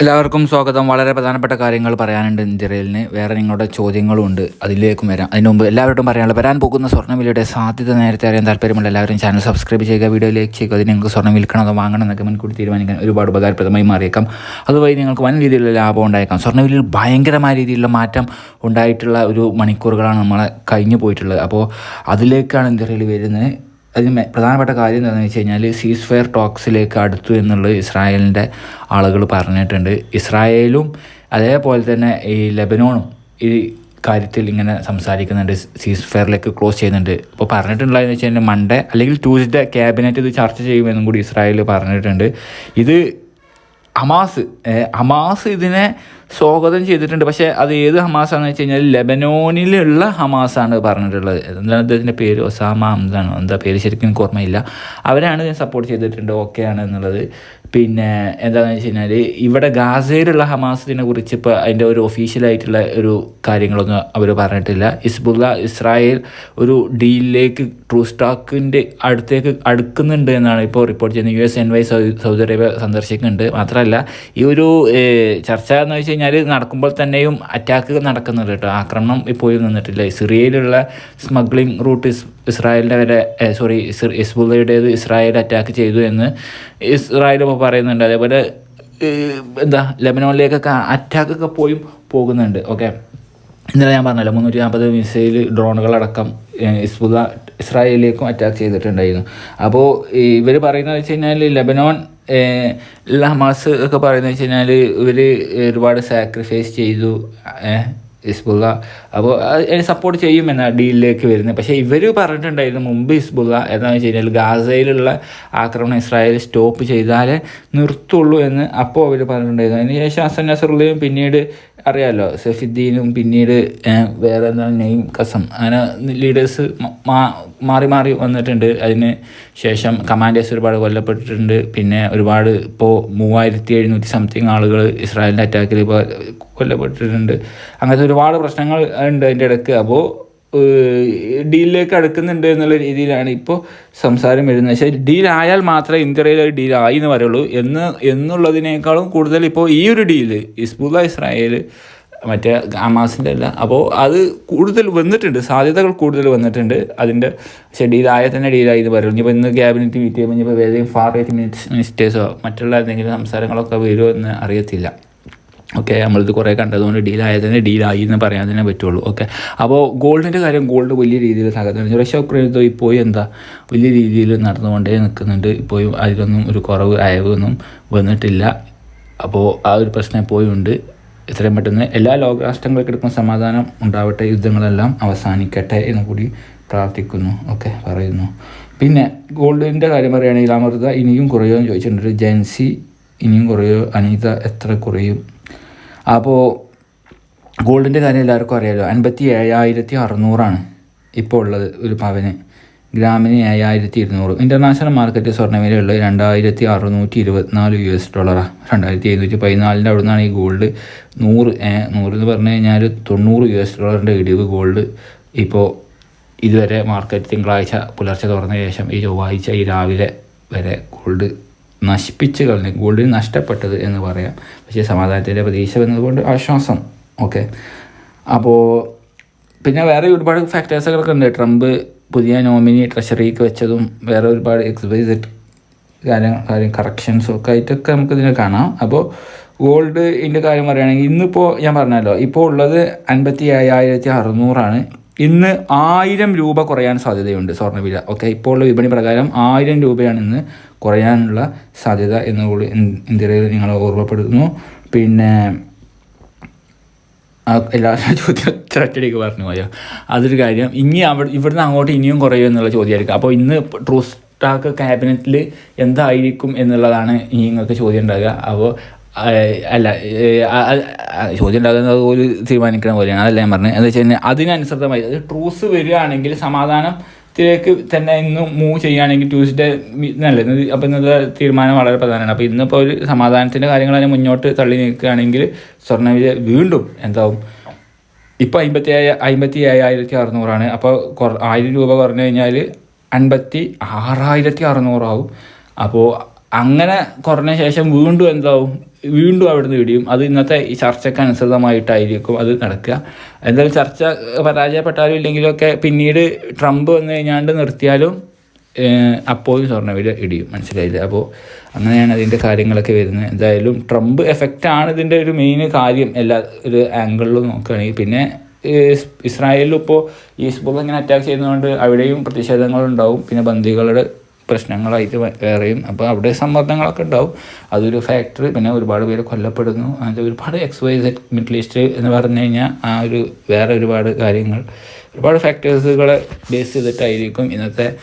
എല്ലാവർക്കും സ്വാഗതം. വളരെ പ്രധാനപ്പെട്ട കാര്യങ്ങൾ പറയാനുണ്ട് ഇന്ത്യയിലിന് വേറെ നിങ്ങളുടെ ചോദ്യങ്ങളും ഉണ്ട്. അതിലേക്കും വരാം. അതിന് മുമ്പ് എല്ലാവരോടും പറയാനുള്ളത് വരാൻ പോകുന്ന സ്വർണവിലയുടെ സാധ്യത നേരത്തെ അറിയാൻ താല്പര്യമുള്ള എല്ലാവരും ചാനൽ സബ്സ്ക്രൈബ് ചെയ്യുക വീഡിയോ ലൈക്ക് ചെയ്യുക. അതിന് നിങ്ങൾക്ക് സ്വർണം വിൽക്കണം അതോ വാങ്ങണം എന്നൊക്കെ മുൻകൂട്ടി തീരുമാനിക്കാൻ ഒരുപാട് ഉപകാരപ്രദമായി മാറിയേക്കാം. അതുവഴി നിങ്ങൾക്ക് വൻ രീതിയിലുള്ള ലാഭം ഉണ്ടായേക്കാം. സ്വർണവിലയിൽ ഭയങ്കരമായ രീതിയിലുള്ള മാറ്റം ഉണ്ടായിട്ടുള്ള ഒരു മണിക്കൂറുകളാണ് നമ്മളെ കഴിഞ്ഞു പോയിട്ടുള്ളത്. അപ്പോൾ അതിലേക്കാണ് ഇന്ത്യയിൽ വരുന്നത്. അതിന് പ്രധാനപ്പെട്ട കാര്യം എന്താണെന്ന് വെച്ച് കഴിഞ്ഞാൽ സീസ് ഫയർ ടോക്സിലേക്ക് അടുത്തു എന്നുള്ളത് ഇസ്രായേലിന്റെ ആളുകൾ പറഞ്ഞിട്ടുണ്ട്. ഇസ്രായേലും അതേപോലെ തന്നെ ഈ ലെബനോണും ഈ കാര്യത്തിൽ ഇങ്ങനെ സംസാരിക്കുന്നുണ്ട്. സീസ് ഫെയറിലേക്ക് ക്ലോസ് ചെയ്യുന്നുണ്ട്. ഇപ്പോൾ പറഞ്ഞിട്ടുള്ളതെന്ന് വെച്ച് കഴിഞ്ഞാൽ മൺഡേ അല്ലെങ്കിൽ ട്യൂസ്ഡേ ക്യാബിനറ്റ് ഇത് ചർച്ച ചെയ്യുമെന്നും കൂടി ഇസ്രായേൽ പറഞ്ഞിട്ടുണ്ട്. ഇത് അമാസ് അമാസ് ഇതിനെ സ്വാഗതം ചെയ്തിട്ടുണ്ട്. പക്ഷേ അത് ഏത് ഹമാസാന്ന് വെച്ച് കഴിഞ്ഞാൽ ലെബനോനിലുള്ള ഹമാസാണ് പറഞ്ഞിട്ടുള്ളത്. എന്താണ് അദ്ദേഹത്തിന്റെ പേര്? ഒസാമ എന്താണ് എന്താ പേര് ശരിക്കും എനിക്ക് ഓർമ്മയില്ല. അവരാണ് സപ്പോർട്ട് ചെയ്തിട്ടുണ്ട്. ഓക്കെ ആണ് എന്നുള്ളത്. പിന്നെ എന്താണെന്ന് വെച്ച് കഴിഞ്ഞാൽ ഇവിടെ ഗാസയിലുള്ള ഹമാസിനെ കുറിച്ച് ഇപ്പോൾ അതിന്റെ ഒരു ഒഫീഷ്യലായിട്ടുള്ള ഒരു കാര്യങ്ങളൊന്നും അവർ പറഞ്ഞിട്ടില്ല. ഇസ്ബുല്ല ഇസ്രായേൽ ഒരു ഡീലിലേക്ക് ട്രൂ സ്റ്റാക്കിന്റെ അടുത്തേക്ക് അടുക്കുന്നുണ്ട് എന്നാണ് ഇപ്പോൾ റിപ്പോർട്ട് ചെയ്യുന്നത്. U S N Y Saudi Arabia സന്ദർശിക്കുന്നുണ്ട്. മാത്രമല്ല ഈ ഒരു ചർച്ച എന്ന് വെച്ച് കഴിഞ്ഞാൽ നടക്കുമ്പോൾ തന്നെയും അറ്റാക്ക് നടക്കുന്നുണ്ട് കേട്ടോ. ആക്രമണം ഇപ്പോഴും നിന്നിട്ടില്ല. സിറിയയിലുള്ള സ്മഗ്ലിംഗ് റൂട്ട് ഇസ് ഇസ്രായേലിന്റെ വരെ സോറി ഇസ്ബുള്ളയുടേത് ഇസ്രായേൽ അറ്റാക്ക് ചെയ്തു എന്ന് ഇസ്രായേൽ ഇപ്പോൾ പറയുന്നുണ്ട്. അതേപോലെ എന്താ ലെബനോണിലേക്കൊക്കെ അറ്റാക്കൊക്കെ പോയും പോകുന്നുണ്ട്. ഓക്കെ ഇന്നലെ ഞാൻ പറഞ്ഞല്ലോ മുന്നൂറ്റി നാൽപ്പത് മിസൈൽ ഡ്രോണുകളടക്കം ഇസ്ബുള്ള ഇസ്രായേലിലേക്കും അറ്റാക്ക് ചെയ്തിട്ടുണ്ടായിരുന്നു. അപ്പോൾ ഇവർ പറയുന്നത് വെച്ച് കഴിഞ്ഞാൽ ലെബനോൺ ഹമാസ് ഒക്കെ പറയുന്നത് വെച്ച് കഴിഞ്ഞാൽ ഇവർ ഒരുപാട് സാക്രിഫൈസ് ചെയ്തു. ഹിസ്ബുള്ള. അപ്പോൾ സപ്പോർട്ട് ചെയ്യുമെന്ന ഡീലിലേക്ക് വരുന്നത് പക്ഷേ ഇവർ പറഞ്ഞിട്ടുണ്ടായിരുന്നു മുമ്പ് ഹിസ്ബുള്ള എന്താണെന്ന് വെച്ച് കഴിഞ്ഞാൽ ഗാസയിലുള്ള ആക്രമണം ഇസ്രായേൽ സ്റ്റോപ്പ് ചെയ്താലേ നിർത്തുള്ളൂ എന്ന് അപ്പോൾ അവർ പറഞ്ഞിട്ടുണ്ടായിരുന്നു. അതിന് ശേഷം ഹസൻ നസറുള്ളയും പിന്നീട് അറിയാമല്ലോ സഫിദ്ദീനും പിന്നീട് വേറെ എന്താണ് നെയ്ം കസം. അങ്ങനെ ലീഡേഴ്സ് മാറി മാറി വന്നിട്ടുണ്ട്. അതിന് ശേഷം കമാൻഡേഴ്സ് ഒരുപാട് കൊല്ലപ്പെട്ടിട്ടുണ്ട്. പിന്നെ ഒരുപാട് ഇപ്പോൾ മൂവായിരത്തി എഴുന്നൂറ്റി സംതിങ് ആളുകൾ ഇസ്രായേലിന്റെ അറ്റാക്കിൽ ഇപ്പോൾ കൊല്ലപ്പെട്ടിട്ടുണ്ട്. അങ്ങനത്തെ ഒരുപാട് പ്രശ്നങ്ങൾ ഉണ്ട് അതിന്റെ ഇടയ്ക്ക്. അപ്പോൾ ഡീലിലേക്ക് അടുക്കുന്നുണ്ട് എന്നുള്ള രീതിയിലാണ് ഇപ്പോൾ സംസാരം വരുന്നത്. പക്ഷേ ഡീലായാൽ മാത്രമേ ഇന്ത്യയിൽ ഒരു ഡീലായി എന്ന് പറയുള്ളൂ. എന്ന് എന്നുള്ളതിനേക്കാളും കൂടുതൽ ഇപ്പോൾ ഈ ഒരു ഡീൽ ഇസ്ബുല്ല ഇസ്രായേൽ മറ്റേ ഹമാസിന്റെ അല്ല അപ്പോൾ അത് കൂടുതൽ വന്നിട്ടുണ്ട്. സാധ്യതകൾ കൂടുതൽ വന്നിട്ടുണ്ട്. അതിന്റെ പക്ഷേ ഡീലായ തന്നെ ഡീലായി എന്ന് പറയുള്ളൂ. ഇനിയിപ്പോൾ ഇന്ന് ക്യാബിനറ്റ് മീറ്റ് ചെയ്യുമ്പോൾ ഇനിയിപ്പോൾ ഏതെങ്കിലും ഫാർ റൈറ്റ് മിനിസ്റ്റേഴ്സോ മറ്റുള്ള എന്തെങ്കിലും സംസാരങ്ങളൊക്കെ വരുമോ എന്ന് അറിയത്തില്ല. ഓക്കെ നമ്മളിത് കുറേ കണ്ടതുകൊണ്ട് ഡീലായതിന് ഡീലായി എന്ന് പറയാൻ തന്നെ പറ്റുള്ളൂ. ഓക്കെ അപ്പോൾ ഗോൾഡിന്റെ കാര്യം ഗോൾഡ് വലിയ രീതിയിൽ തകർന്നു. റഷ്യ യുദ്ധം ഇപ്പോഴും എന്താ വലിയ രീതിയിൽ നടന്നുകൊണ്ടേ നിൽക്കുന്നുണ്ട്. ഇപ്പോഴും അതിലൊന്നും ഒരു കുറവ് അയവൊന്നും വന്നിട്ടില്ല. അപ്പോൾ ആ ഒരു പ്രശ്നം ഇപ്പോഴും ഉണ്ട്. എത്രയും പെട്ടെന്ന് എല്ലാ ലോകരാഷ്ട്രങ്ങൾക്കെടുക്കും സമാധാനം ഉണ്ടാവട്ടെ യുദ്ധങ്ങളെല്ലാം അവസാനിക്കട്ടെ എന്ന് കൂടി പ്രാർത്ഥിക്കുന്നു. ഓക്കെ പറയുന്നു. പിന്നെ ഗോൾഡിന്റെ കാര്യം പറയുകയാണെങ്കിൽ അമൃത ഇനിയും കുറയോ എന്ന് ചോദിച്ചിട്ടുണ്ട്. ജെൻസി ഇനിയും കുറയോ അനീത എത്ര കുറയും? അപ്പോൾ ഗോൾഡിന്റെ കാര്യം എല്ലാവർക്കും അറിയാമല്ലോ അൻപത്തി ഏഴായിരത്തി അറുന്നൂറാണ് ഇപ്പോൾ ഉള്ളത് ഒരു പവന്. ഗ്രാമിന് ഏഴായിരത്തി ഇരുന്നൂറ് ഇന്റർനാഷണൽ മാർക്കറ്റ് സ്വർണവിലയുള്ളത് രണ്ടായിരത്തി അറുന്നൂറ്റി ഇരുപത്തിനാല് യു എസ് ഡോളറാണ് രണ്ടായിരത്തി എഴുന്നൂറ്റി പതിനാലിന്റെ അവിടെ നിന്നാണ് ഈ ഗോൾഡ് നൂറ് നൂറ് എന്ന് പറഞ്ഞു കഴിഞ്ഞാൽ തൊണ്ണൂറ് യു എസ് ഡോളറിന്റെ ഇടിവ് ഗോൾഡ് ഇപ്പോൾ ഇതുവരെ മാർക്കറ്റ് തിങ്കളാഴ്ച പുലർച്ചെ തുറന്ന ശേഷം ഈ ചൊവ്വാഴ്ച ഈ രാവിലെ വരെ ഗോൾഡ് നശിപ്പിച്ച് കളഞ്ഞു. ഗോൾഡിന് നഷ്ടപ്പെട്ടത് എന്ന് പറയാം. പക്ഷേ സമാധാനത്തിന്റെ പ്രതീക്ഷ വന്നതുകൊണ്ട് ആശ്വാസം. ഓക്കെ അപ്പോൾ പിന്നെ വേറെ ഒരുപാട് ഫാക്ടേഴ്സുകളൊക്കെ ഉണ്ട്. ട്രംപ് പുതിയ നോമിനി ട്രഷറിക്ക് വെച്ചതും വേറെ ഒരുപാട് എക്സ്പൈസ് കാര്യം കാര്യം കറക്ഷൻസും ഒക്കെ ആയിട്ടൊക്കെ നമുക്ക് ഇതിനെ കാണാം. അപ്പോൾ ഗോൾഡ് ഇതിന്റെ കാര്യം പറയുകയാണെങ്കിൽ ഇന്നിപ്പോൾ ഞാൻ പറഞ്ഞല്ലോ ഇപ്പോൾ ഉള്ളത് അൻപത്തി ഏഴായിരത്തി അറുന്നൂറാണ് ഇന്ന് ആയിരം രൂപ കുറയാൻ സാധ്യതയുണ്ട് സ്വർണവില. ഓക്കെ ഇപ്പോൾ ഉള്ള വിപണി പ്രകാരം ആയിരം രൂപയാണ് ഇന്ന് കുറയാനുള്ള സാധ്യത എന്നുകൂടി ഇന്ത്യയിൽ നിങ്ങളെ ഓർമ്മപ്പെടുത്തുന്നു. പിന്നെ എല്ലാ ചോദ്യം ഒറ്റയടിക്ക് പറഞ്ഞു പോയോ? അതൊരു കാര്യം. ഇനി അവിടെ ഇവിടുന്ന് അങ്ങോട്ട് ഇനിയും കുറയും എന്നുള്ള ചോദ്യമായിരിക്കും. അപ്പോൾ ഇന്ന് ട്രൂ സ്റ്റാക്ക് ക്യാബിനറ്റിൽ എന്തായിരിക്കും എന്നുള്ളതാണ് ഇനി നിങ്ങൾക്ക് ചോദ്യം ഉണ്ടാകുക അപ്പോൾ അല്ല ചോദ്യം ഉണ്ടാകുന്നത് ഒരു തീരുമാനിക്കണ പോലെയാണ്. അതല്ല ഞാൻ പറഞ്ഞത്. എന്താ വെച്ച് കഴിഞ്ഞാൽ അതിനനുസൃതമായി അത് ട്രൂസ് വരികയാണെങ്കിൽ സമാധാനത്തിലേക്ക് തന്നെ ഇന്ന് മൂവ് ചെയ്യുകയാണെങ്കിൽ ട്യൂസ്ഡേ നല്ല അപ്പോൾ ഇന്നത്തെ തീരുമാനം വളരെ പ്രധാനമാണ്. അപ്പോൾ ഇന്നിപ്പോൾ ഒരു സമാധാനത്തിന്റെ കാര്യങ്ങൾ തന്നെ മുന്നോട്ട് തള്ളി നിൽക്കുകയാണെങ്കിൽ സ്വർണവില വീണ്ടും എന്താവും? ഇപ്പോൾ അമ്പത്തി അമ്പത്തി ഏഴായിരത്തി അറുന്നൂറാണ് അപ്പോൾ ആയിരം രൂപ കുറഞ്ഞു കഴിഞ്ഞാൽ അൻപത്തി ആറായിരത്തി അറുന്നൂറാവും അപ്പോൾ അങ്ങനെ കുറഞ്ഞ ശേഷം വീണ്ടും എന്താവും? വീണ്ടും അവിടുന്ന് ഇടിയും. അത് ഇന്നത്തെ ഈ ചർച്ചയ്ക്ക് അനുസൃതമായിട്ടായിരിക്കും അത് നടക്കുക. എന്തായാലും ചർച്ച പരാജയപ്പെട്ടാലും ഇല്ലെങ്കിലും ഒക്കെ പിന്നീട് ട്രംപ് വന്നു കഴിഞ്ഞാണ്ട് നിർത്തിയാലും അപ്പോഴും സ്വർണവില ഇടിയും. മനസ്സിലായില്ലേ? അപ്പോൾ അങ്ങനെയാണ് അതിന്റെ കാര്യങ്ങളൊക്കെ വരുന്നത്. എന്തായാലും ട്രംപ് ആണ് ഇതിന്റെ ഒരു മെയിൻ കാര്യം എല്ലാ ഒരു ആംഗിളിലും നോക്കുകയാണെങ്കിൽ. പിന്നെ ഇസ്രായേലിൽ ഇപ്പോൾ ഈ ഹിസ്ബുള്ള ഇങ്ങനെ അറ്റാക്ക് ചെയ്യുന്നതുകൊണ്ട് അവിടെയും പ്രതിഷേധങ്ങളുണ്ടാവും. പിന്നെ ബന്ദികളുടെ പ്രശ്നങ്ങളായിട്ട് വേറെയും. അപ്പോൾ അവിടെ സമ്മർദ്ദങ്ങളൊക്കെ ഉണ്ടാവും. അതൊരു ഫാക്ടറി പിന്നെ ഒരുപാട് പേര് കൊല്ലപ്പെടുന്നു. അങ്ങനത്തെ ഒരുപാട് X Y Z Middle East എന്ന് പറഞ്ഞു കഴിഞ്ഞാൽ ആ ഒരു വേറെ ഒരുപാട് കാര്യങ്ങൾ. ഒരുപാട് ഫാക്ടേഴ്സുകളെ ബേസ് ചെയ്തിട്ടായിരിക്കും ഇന്നത്തെ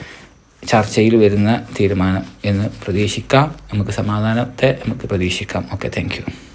ചർച്ചയിൽ വരുന്ന തീരുമാനം എന്ന് പ്രതീക്ഷിക്കാം. നമുക്ക് സമാധാനത്തെ നമുക്ക് പ്രതീക്ഷിക്കാം. Okay thank